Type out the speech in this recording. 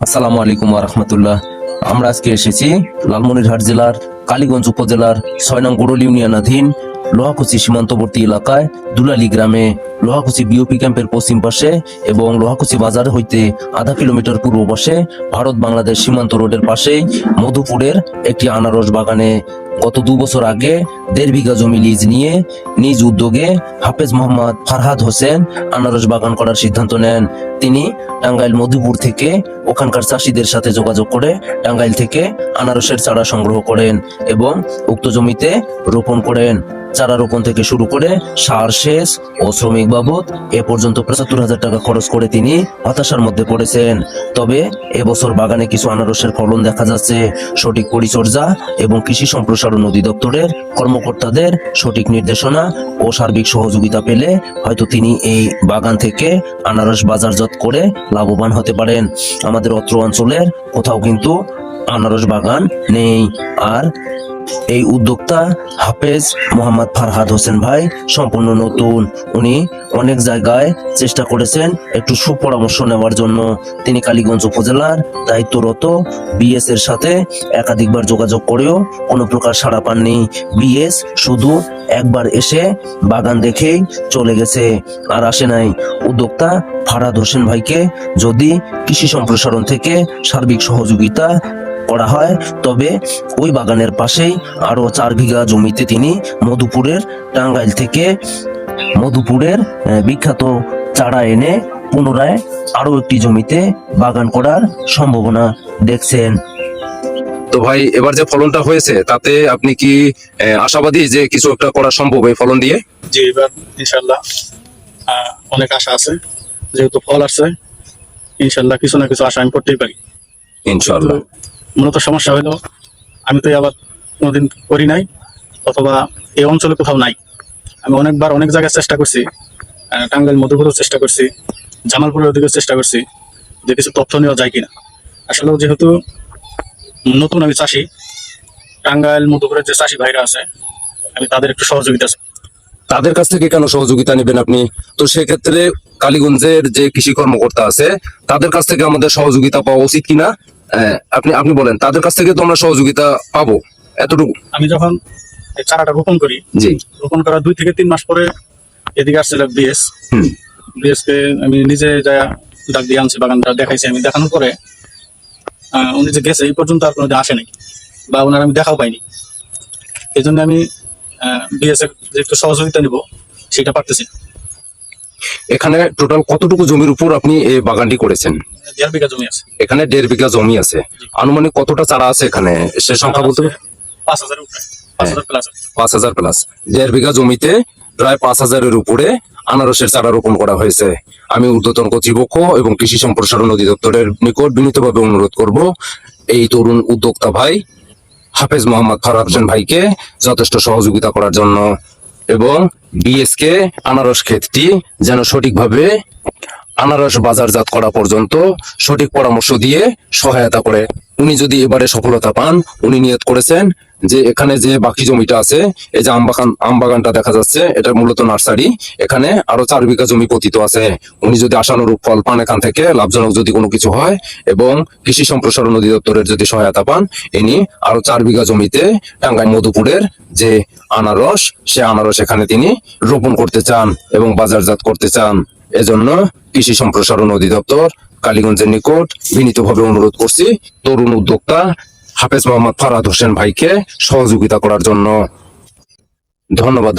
আসসালামু আলাইকুম রহমতুল্লাহ। আমরা আজকে এসেছি লালমনিরহাট জেলার কালীগঞ্জ উপজেলার ছয় নং গোড়ল ইউনিয়নাধীন লোহাকুচি সীমান্তবর্তী এলাকায় দুলালি গ্রামে লোহাকুচি বিওপি ক্যাম্পের পশ্চিম পাশে এবং লোহাকুচি বাজার হইতে আধা কিলোমিটার পূর্ব পাশে ভারত বাংলাদেশ সীমান্ত রোডের পাশেই মধুপুরের একটি আনারস বাগানে গত দু বছর আগে দেড় বিঘা জমি লিজ নিয়ে নিজ উদ্যোগে হাফেজ মোহাম্মদ ফারহাদ হোসেন আনারস বাগান করার সিদ্ধান্ত নেন। তিনি টাঙ্গাইল মধুপুর থেকে ওখানকার চাষিদের সাথে যোগাযোগ করে টাঙ্গাইল থেকে আনারসের চারা সংগ্রহ করেন এবং উক্ত জমিতে রোপণ করেন। চারা রোপণ থেকে শুরু করে সার সেচ ও শ্রমিক বাবদ এ পর্যন্ত পঁচাত্তর হাজার টাকা খরচ করে তিনি হতাশার মধ্যে পড়েছেন। তবে এবছর বাগানে কিছু আনারসের ফলন দেখা যাচ্ছে। সঠিক পরিচর্যা এবং কৃষি সম্প্রসারণ অধিদপ্তরের কর্মকর্তাদের সঠিক নির্দেশনা ও সার্বিক সহযোগিতা পেলে হয়তো তিনি এই বাগান থেকে আনারস বাজারজাত করে লাভবান হতে পারেন। আমাদের অত্র অঞ্চলের কোথাও কিন্তু আনারস বাগান নেই। আর এই উদ্যোক্তা হাফেজ মোহাম্মদ ফারহাদ হোসেন ভাই সম্পূর্ণ নতুন। উনি অনেক জায়গায় চেষ্টা করেছেন একটু সুপরামর্শ নেওয়ার জন্য। তিনি কালীগঞ্জ উপজেলার দায়িত্বরত বিএস এর সাথে একাধিকবার যোগাযোগ করেও কোনো প্রকার সাড়া পাননি। বিএস শুধু একবার এসে বাগান দেখেই চলে গেছে। আর আসে নাই। উদ্যোক্তা ফারহাদ হোসেন ভাইকে যদি কৃষি সম্প্রসারণ থেকে সার্বিক সহযোগিতা করা হয় তবে ওই বাগানের পাশেই আরও চার বিঘা জমিতে তিনি মধুপুরের টাঙ্গাইল থেকে মধুপুরের বিখ্যাত চারা এনে পুনরায় আরও একটি জমিতে বাগান করার সম্ভাবনা দেখছেন। তো ভাই এবার যে ফলনটা হয়েছে তাতে আপনি কি আহ, আশাবাদী যে কিছু একটা করা সম্ভব এই ফলন দিয়ে? জি এবার ইনশাল্লাহ অনেক আশা আছে যেহেতু ফল আসছে ইনশাল্লাহ কিছু না কিছু আশা আমি করতেই পারি। ইনশাআল্লাহ। মূলত সমস্যা হলো, আমি তো আবার কোনোদিন করি নাই, অথবা এই অঞ্চলে কোথাও নাই। আমি অনেকবার অনেক জায়গায় চেষ্টা করছি টাঙ্গাইল, মধুপুরেও চেষ্টা করছি, জামালপুরের দিকেও চেষ্টা করছি যে কিছু তথ্য নেওয়া যায় কিনা। আসলে যেহেতু নতুন আমি চাষি, টাঙ্গাইল, মধুপুরের যে চাষি ভাইরা আছে, আমি তাদের একটু সহযোগিতা। তাদের কাছ থেকে কেন সহযোগিতা নেবেন আপনি? তো সেক্ষেত্রে কালীগঞ্জের যে কৃষি কর্মকর্তা আছে, তাদের কাছ থেকে আমাদের সহযোগিতা পাওয়া উচিত কিনা? আপনি আপনি বলেন তাদের কাছ থেকে তো আমরা সহযোগিতা পাবো এতটুকু। আমি যখন চারাটা রোপণ করি জি। রোপণ করার দুই থেকে তিন মাস পরে এদিকে আসছিল বিএস। বিএস কে আমি নিজে যা ডাক দিয়ে আনছি বাগানটা দেখাইছি আমি দেখানোর পরে উনি যে গেছে এই পর্যন্ত আর কোনোদিন আসে নাকি বা ওনার আমি দেখাও পাইনি। এই জন্য আমি বিএস এর যে একটু সহযোগিতা নিব সেটা পারতেছি এখানে টোটাল কতটুকু জমির উপর আপনি এই বাগানটি করেছেন? দেড় বিঘা জমি আছে। এখানে দেড় বিঘা জমি আছে। আনুমানিক কতটা চারা আছে এখানে? সে সংখ্যা বলতে? পাঁচ হাজার প্লাস পাঁচ হাজার প্লাস দেড় বিঘা জমিতে প্রায় পাঁচ হাজারের উপরে আনারসের চারা রোপণ করা হয়েছে। আমি ঊর্ধ্বতন কর্তৃপক্ষ এবং কৃষি সম্প্রসারণ অধিদপ্তরের নিকট বিনীতভাবে অনুরোধ করব এই তরুণ উদ্যোক্তা ভাই হাফেজ মোহাম্মদ ফারাদ হোসেন ভাইকে যথেষ্ট সহযোগিতা করার জন্য এবং বিএসকে আনারস ক্ষেতটি যেন সঠিকভাবে আনারস বাজারজাত করা পর্যন্ত সঠিক পরামর্শ দিয়ে সহায়তা করে। উনি যদি এবারে সফলতা পান, উনি নিয়ত করেছেন যে এখানে যে বাকি জমিটা আছে, এই যে আমবাগান আমবাগানটা দেখা যাচ্ছে, এটা মূলত নার্সারি, এখানে আরও চার বিঘা জমি পতিত আছে। উনি যদি আশানুরূপ ফল পান এখান থেকে, লাভজনক যদি কোনো কিছু হয় এবং কৃষি সম্প্রসারণ অধিদপ্তরের যদি সহায়তা পান, ইনি আরও চার বিঘা জমিতে টাঙ্গাইল মধুপুরের যে আনারস, সে আনারস এখানে তিনি রোপণ করতে চান এবং বাজারজাত করতে চান। এজন্য কৃষি সম্প্রসারণ অধিদপ্তর, কালীগঞ্জের নিকট বিনীতভাবে অনুরোধ করছি তরুণ উদ্যোক্তা হাফেজ মোহাম্মদ ফারাদ হোসেন ভাইকে সহযোগিতা করার জন্য। ধন্যবাদ